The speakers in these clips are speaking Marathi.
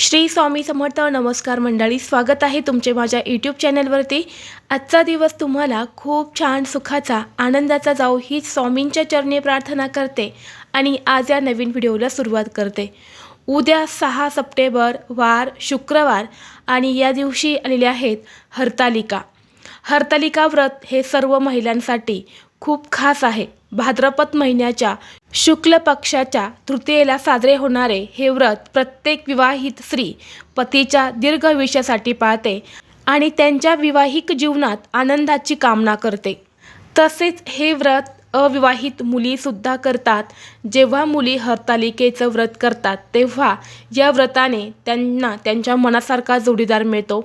श्री स्वामी समर्थ नमस्कार मंडळी स्वागत आहे तुमचे माझ्या यूट्यूब चॅनलवरती आजचा दिवस तुम्हाला खूप छान सुखाचा आनंदाचा जाऊ ही स्वामींच्या चरणी प्रार्थना करते आणि आज या नवीन व्हिडिओला सुरुवात करते. उद्या सहा सप्टेंबर वार शुक्रवार आणि या दिवशी आलेले आहेत हरतालिका. हरतालिका व्रत हे सर्व महिलांसाठी खूप खास आहे. भाद्रपद महिन्याच्या शुक्ल पक्षाच्या तृतीयेला साजरे होणारे हे व्रत प्रत्येक विवाहित स्त्री पतीच्या दीर्घ आयुष्यासाठी पाळते आणि त्यांच्या विवाहिक जीवनात आनंदाची कामना करते. तसेच हे व्रत अविवाहित मुलीसुद्धा करतात. जेव्हा मुली हरतालिकेचं व्रत करतात तेव्हा या व्रताने त्यांना त्यांच्या मनासारखा जोडीदार मिळतो.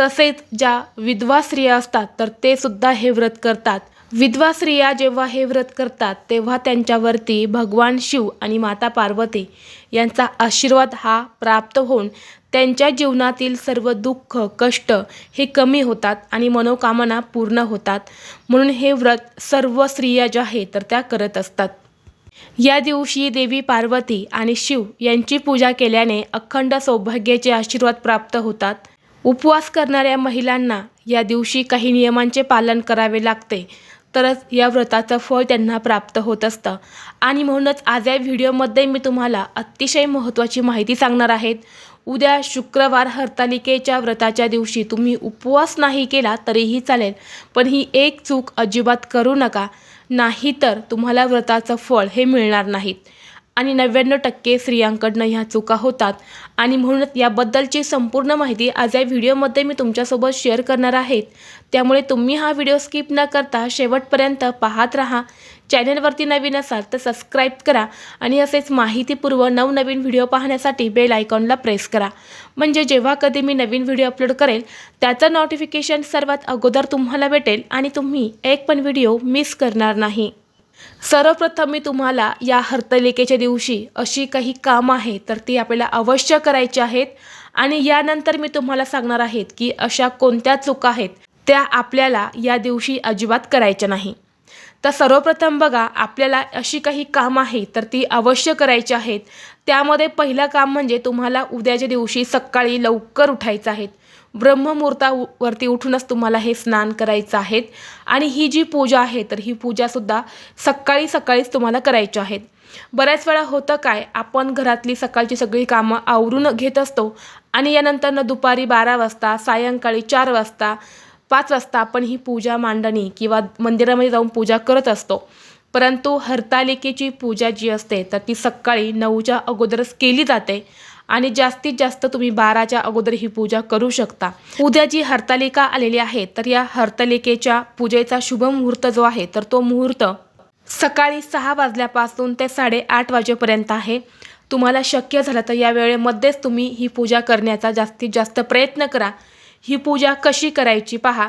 तसेच ज्या विधवा स्त्रिया असतात तर ते सुद्धा हे व्रत करतात. विधवा स्त्रिया जेव्हा हे व्रत करतात तेव्हा त्यांच्यावरती भगवान शिव आणि माता पार्वती यांचा आशीर्वाद हा प्राप्त होऊन त्यांच्या जीवनातील सर्व दुःख कष्ट हे कमी होतात आणि मनोकामना पूर्ण होतात. म्हणून हे व्रत सर्व स्त्रिया ज्या आहे तर त्या करत असतात. या दिवशी देवी पार्वती आणि शिव यांची पूजा केल्याने अखंड सौभाग्याचे आशीर्वाद प्राप्त होतात. उपवास करणाऱ्या महिलांना या दिवशी काही नियमांचे पालन करावे लागते. तरच या व्रताचं फळ त्यांना प्राप्त होत असतं. आणि म्हणूनच आज या व्हिडिओमध्ये मी तुम्हाला अतिशय महत्त्वाची माहिती सांगणार आहेत. उद्या शुक्रवार हरतालिकेच्या व्रताच्या दिवशी तुम्ही उपवास नाही केला तरीही चालेल पण ही एक चूक अजिबात करू नका. नाहीतर तुम्हाला व्रताचं फळ हे मिळणार नाहीत. आणि नव्याण्णव टक्के स्त्रियांकडनं ह्या चुका होतात. आणि म्हणूनच याबद्दलची संपूर्ण माहिती आज या व्हिडिओमध्ये मी तुमच्यासोबत शेअर करणार आहेत. त्यामुळे तुम्ही हा व्हिडिओ स्किप न करता शेवटपर्यंत पाहत राहा. चॅनलवरती नवीन असाल तर सबस्क्राईब करा आणि असेच माहितीपूर्व नवनवीन व्हिडिओ पाहण्यासाठी बेल आयकॉनला प्रेस करा. म्हणजे जेव्हा कधी मी नवीन व्हिडिओ अपलोड करेल त्याचं नोटिफिकेशन सर्वात अगोदर तुम्हाला भेटेल आणि तुम्ही एक पण व्हिडिओ मिस करणार नाही. सर्वप्रथम मी तुम्हाला या हरतालिकेच्या दिवशी अशी काही कामं आहेत तर ती आपल्याला अवश्य करायची आहेत. आणि यानंतर मी तुम्हाला सांगणार आहेत की अशा कोणत्या चुका आहेत त्या आपल्याला या दिवशी अजिबात करायच्या नाही. तर सर्वप्रथम बघा आपल्याला अशी काही कामं आहेत तर ती अवश्य करायची आहेत. त्यामध्ये पहिलं काम म्हणजे तुम्हाला उद्याच्या दिवशी सकाळी लवकर उठायचं आहे. ब्रह्ममुहूर्तावरती उठूनच तुम्हाला हे स्नान करायचं आहे. आणि ही जी पूजा आहे तर ही पूजासुद्धा सकाळी सकाळीच तुम्हाला करायची आहेत बऱ्याच वेळा होतं काय आपण घरातली सकाळची सगळी कामं आवरून घेत असतो आणि यानंतरनं दुपारी बारा वाजता सायंकाळी चार वाजता पाच वाजता आपण ही पूजा मांडणी किंवा मंदिरामध्ये जाऊन पूजा करत असतो. परंतु हरतालिकेची पूजा जी असते तर ती सकाळी नऊच्या अगोदरच केली जाते. आणि जास्तीत जास्त तुम्ही बाराच्या अगोदर ही पूजा करू शकता. उद्या जी हरतालिका आलेली आहे तर या हरतालिकेच्या पूजेचा शुभ मुहूर्त जो आहे तर तो मुहूर्त सकाळी सहा वाजल्यापासून ते साडेआठ वाजेपर्यंत आहे. तुम्हाला शक्य झालं तर या वेळेमध्येच तुम्ही ही पूजा करण्याचा जास्तीत जास्त प्रयत्न करा. ही पूजा कशी करायची पहा.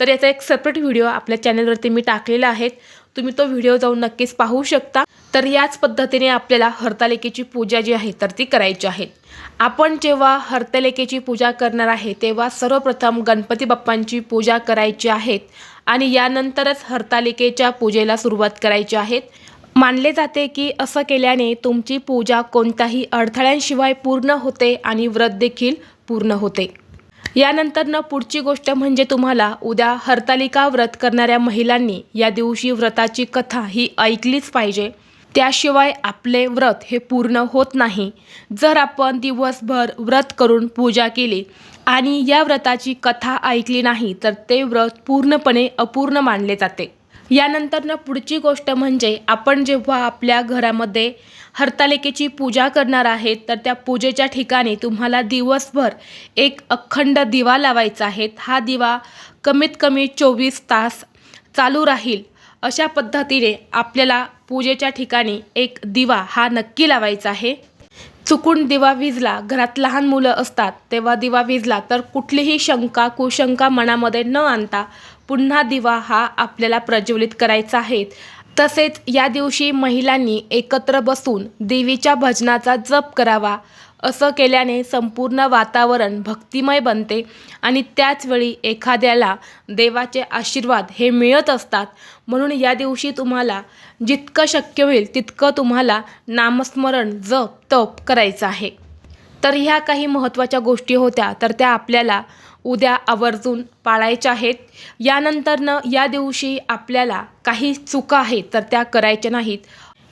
तर याचा एक सेपरेट व्हिडिओ आपल्या चॅनलवरती मी टाकलेला आहे. तुम्ही तो व्हिडिओ जाऊन नक्कीच पाहू शकता. तर याच पद्धतीने आपल्याला हरतालिकेची पूजा जी आहे तर ती करायची आहे. आपण जेव्हा हरतालिकेची पूजा करणार आहे तेव्हा सर्वप्रथम गणपती बाप्पांची पूजा करायची आहेत आणि यानंतरच हरतालिकेच्या पूजेला सुरुवात करायची आहेत मानले जाते की असं केल्याने तुमची पूजा कोणत्याही अडथळ्यांशिवाय पूर्ण होते आणि व्रत देखील पूर्ण होते. यानंतरनं पुढची गोष्ट म्हणजे तुम्हाला उद्या हरतालिका व्रत करणाऱ्या महिलांनी या दिवशी व्रताची कथा ही ऐकलीच पाहिजे. त्याशिवाय आपले व्रत हे पूर्ण होत नाही. जर आपण दिवसभर व्रत करून पूजा केली आणि या व्रताची कथा ऐकली नाही तर ते व्रत पूर्णपणे अपूर्ण मानले जाते. यानंतरनं पुढची गोष्ट म्हणजे आपण जेव्हा आपल्या घरामध्ये हरतालिकेची पूजा करणार आहेत तर त्या पूजेच्या ठिकाणी तुम्हाला दिवसभर एक अखंड दिवा लावायचा आहे. हा दिवा कमीत कमी चोवीस तास चालू राहील. अशा पद्धतीने आपल्याला पूजेच्या ठिकाणी एक दिवा हा नक्की लावायचा आहे. चुकून दिवा विजला घरात लहान मुलं असतात तेव्हा दिवा विजला तर कुठलीही शंका कुशंका मनामध्ये न आणता पुन्हा दिवा हा आपल्याला प्रज्वलित करायचा आहे. तसेच या दिवशी महिलांनी एकत्र बसून देवीच्या भजनाचा जप करावा. असं केल्याने संपूर्ण वातावरण भक्तिमय बनते आणि त्याचवेळी एखाद्याला देवाचे आशीर्वाद हे मिळत असतात. म्हणून या दिवशी तुम्हाला जितकं शक्य होईल तितकं तुम्हाला नामस्मरण जप तप करायचं आहे. तर ह्या काही महत्त्वाच्या गोष्टी होत्या तर त्या आपल्याला उद्या आवर्जून पाळायच्या आहेत. यानंतरनं या दिवशी आपल्याला काही चुका आहेत तर त्या करायच्या नाहीत.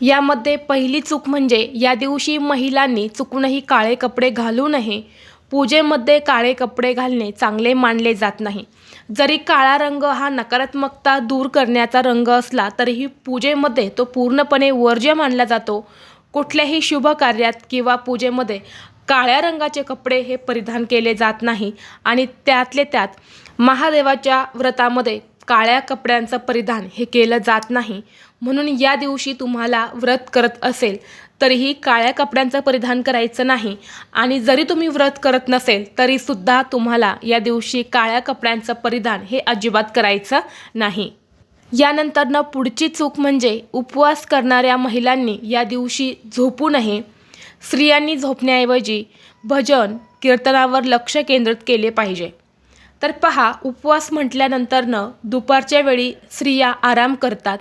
यामध्ये पहिली चूक म्हणजे या दिवशी महिलांनी चुकूनही काळे कपडे घालू नये. पूजेमध्ये काळे कपडे घालणे चांगले मानले जात नाही. जरी काळा रंग हा नकारात्मकता दूर करण्याचा रंग असला तरीही पूजेमध्ये तो पूर्णपणे वर्ज्य मानला जातो. कुठल्याही शुभ कार्यात किंवा पूजेमध्ये काळ्या रंगाचे कपडे हे परिधान केले जात नाही. आणि त्यातले त्यात महादेवाच्या व्रतामध्ये काळ्या कपड्यांचं परिधान हे केलं जात नाही. म्हणून या दिवशी तुम्हाला व्रत करत असेल तरीही काळ्या कपड्यांचं परिधान करायचं नाही. आणि जरी तुम्ही व्रत करत नसेल तरीसुद्धा तुम्हाला या दिवशी काळ्या कपड्यांचं परिधान हे अजिबात करायचं नाही. यानंतरनं पुढची चूक म्हणजे उपवास करणाऱ्या महिलांनी या दिवशी झोपू नये. स्त्रियांनी झोपण्याऐवजी भजन कीर्तनावर लक्ष केंद्रित केले पाहिजे. तर पहा उपवास म्हटल्यानंतरनं दुपारच्या वेळी स्त्रिया आराम करतात.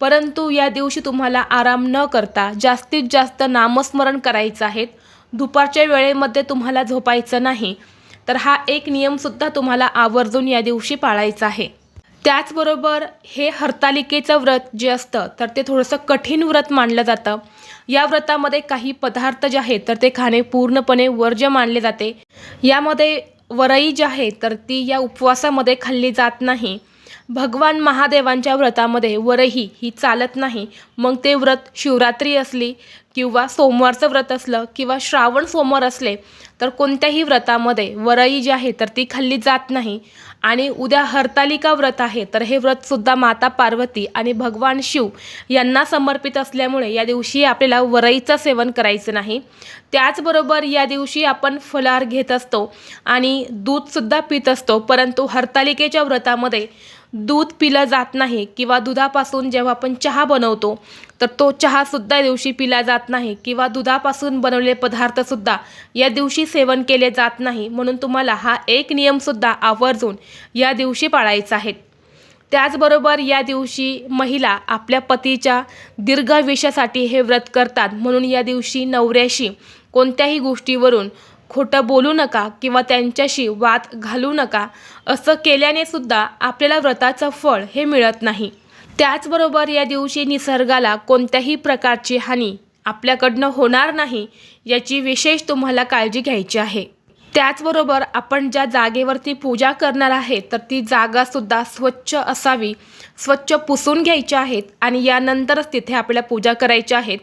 परंतु या दिवशी तुम्हाला आराम न करता जास्तीत जास्त नामस्मरण करायचं आहे. दुपारच्या वेळेमध्ये तुम्हाला झोपायचं नाही. तर हा एक नियमसुद्धा तुम्हाला आवर्जून या दिवशी पाळायचा आहे. त्याचबरोबर हे हरतालिकेचं व्रत जे असतं तर ते थोडंसं कठीण व्रत मानलं जातं. या व्रतामध्ये काही पदार्थ जे आहेत तर ते खाणे पूर्णपणे वर्ज्य मानले जाते. यामध्ये वरई जी आहे तर ती या उपवासामध्ये खाल्ली जात नाही. भगवान महादेवांच्या व्रतामध्ये वरही ही चालत नाही. मग ते व्रत शिवरात्री असली किंवा सोमवारचं व्रत असलं किंवा श्रावण सोमवार असले तर कोणत्याही व्रतामध्ये वरई जी आहे तर ती खाल्ली जात नाही. आणि उद्या हरतालिका व्रत आहे तर हे व्रतसुद्धा माता पार्वती आणि भगवान शिव यांना समर्पित असल्यामुळे या दिवशी आपल्याला वरईचं सेवन करायचं नाही. त्याचबरोबर या दिवशी आपण फलाहार घेत असतो आणि दूधसुद्धा पित असतो परंतु हरतालिकेच्या व्रतामध्ये दूध पिलं जात नाही किंवा दुधापासून जेव्हा आपण चहा बनवतो तर तो चहासुद्धा या दिवशी पिला जात नाही किंवा दुधापासून बनवलेले पदार्थसुद्धा या दिवशी सेवन केले जात नाही म्हणून तुम्हाला हा एक नियमसुद्धा आवर्जून या दिवशी पाळायचा आहे. त्याचबरोबर या दिवशी महिला आपल्या पतीच्या दीर्घायुष्यासाठी हे व्रत करतात म्हणून या दिवशी नवऱ्याशी कोणत्याही गोष्टीवरून खोटं बोलू नका किंवा त्यांच्याशी वाद घालू नका. असं केल्याने सुद्धा आपल्याला व्रताचं फळ हे मिळत नाही. त्याचबरोबर या दिवशी निसर्गाला कोणत्याही प्रकारची हानी आपल्याकडनं होणार नाही याची विशेष तुम्हाला काळजी घ्यायची आहे. त्याचबरोबर आपण ज्या जागेवरती पूजा करणार आहे तर ती जागासुद्धा स्वच्छ असावी स्वच्छ पुसून घ्यायची आहेत आणि यानंतरच तिथे आपल्याला पूजा करायची आहेत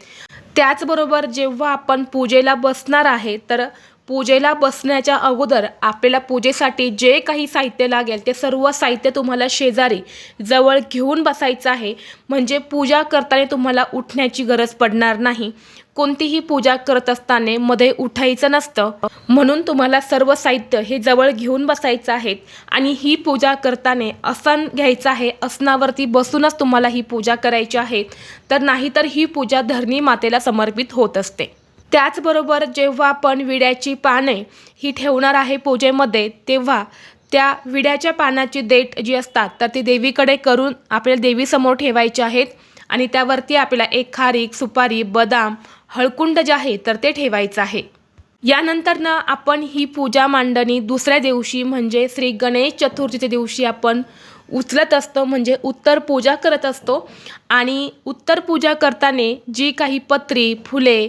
त्याचबरोबर जेव्हा आपण पूजेला बसणार आहे तर पूजेला बसण्याच्या अगोदर आपल्याला पूजेसाठी जे काही साहित्य लागेल ते सर्व साहित्य तुम्हाला शेजारी जवळ घेऊन बसायचं आहे. म्हणजे पूजा करताना तुम्हाला उठण्याची गरज पडणार नाही. कोणतीही पूजा करत असताना मध्ये उठायचं नसतं. म्हणून तुम्हाला सर्व साहित्य हे जवळ घेऊन बसायचं आहे आणि ही पूजा करताना आसन घ्यायचं आहे. आसनावरती बसूनच तुम्हाला ही पूजा करायची आहे. तर नाहीतर ही पूजा धरणी मातेला समर्पित होत असते. त्याचबरोबर जेव्हा आपण विड्याची पाने ही ठेवणार आहे पूजेमध्ये तेव्हा त्या विड्याच्या पानाची देठ जी असतात तर ती देवीकडे करून आपल्याला देवीसमोर ठेवायची आहेत आणि त्यावरती आपल्याला एक खारीक सुपारी बदाम हळकुंड जे आहे तर ते ठेवायचं आहे. यानंतरनं आपण ही पूजा मांडणी दुसऱ्या दिवशी म्हणजे श्री गणेश चतुर्थीच्या दिवशी आपण उचलत असतो म्हणजे उत्तर पूजा करत असतो. आणि उत्तर पूजा करताना जी काही पत्री फुले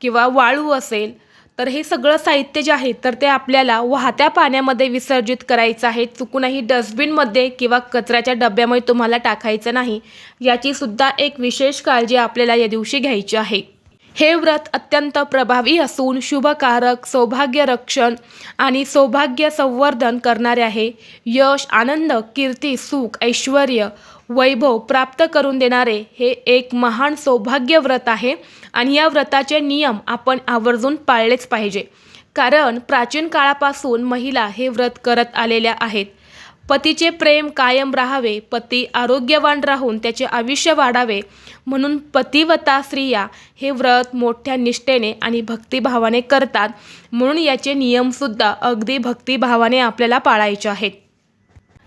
किंवा वाळू असेल तर हे सगळं साहित्य जे आहे तर ते आपल्याला वाहत्या पाण्यामध्ये विसर्जित करायचं आहे. चुकूनही डस्टबिनमध्ये किंवा कचऱ्याच्या डब्यामध्ये तुम्हाला टाकायचं नाही. याची सुद्धा एक विशेष काळजी आपल्याला या दिवशी घ्यायची आहे. हे व्रत अत्यंत प्रभावी असून शुभकारक सौभाग्य रक्षण आणि सौभाग्य संवर्धन करणारे आहे. यश आनंद कीर्ती सुख ऐश्वर वैभव प्राप्त करून देणारे हे एक महान सौभाग्य व्रत आहे आणि या व्रताचे नियम आपण आवर्जून पाळलेच पाहिजे. कारण प्राचीन काळापासून महिला हे व्रत करत आलेल्या आहेत. पतीचे प्रेम कायम राहावे पती आरोग्यवान राहून त्याचे आयुष्य वाढावे म्हणून पतिवता स्त्रिया हे व्रत मोठ्या निष्ठेने आणि भक्तिभावाने करतात. म्हणून याचे नियमसुद्धा अगदी भक्तिभावाने आपल्याला पाळायचे आहेत.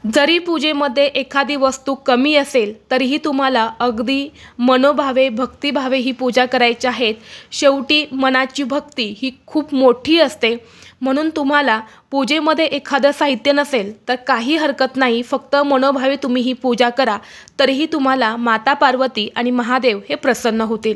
जरी पूजेमध्ये एखादी वस्तू कमी असेल तरीही तुम्हाला अगदी मनोभावे भक्तिभावे ही पूजा करायची आहेत. शेवटी मनाची भक्ती ही खूप मोठी असते. म्हणून तुम्हाला पूजेमध्ये एखादं साहित्य नसेल तर काही हरकत नाही. फक्त मनोभावे तुम्ही ही पूजा करा. तरीही तुम्हाला माता पार्वती आणि महादेव हे प्रसन्न होतील.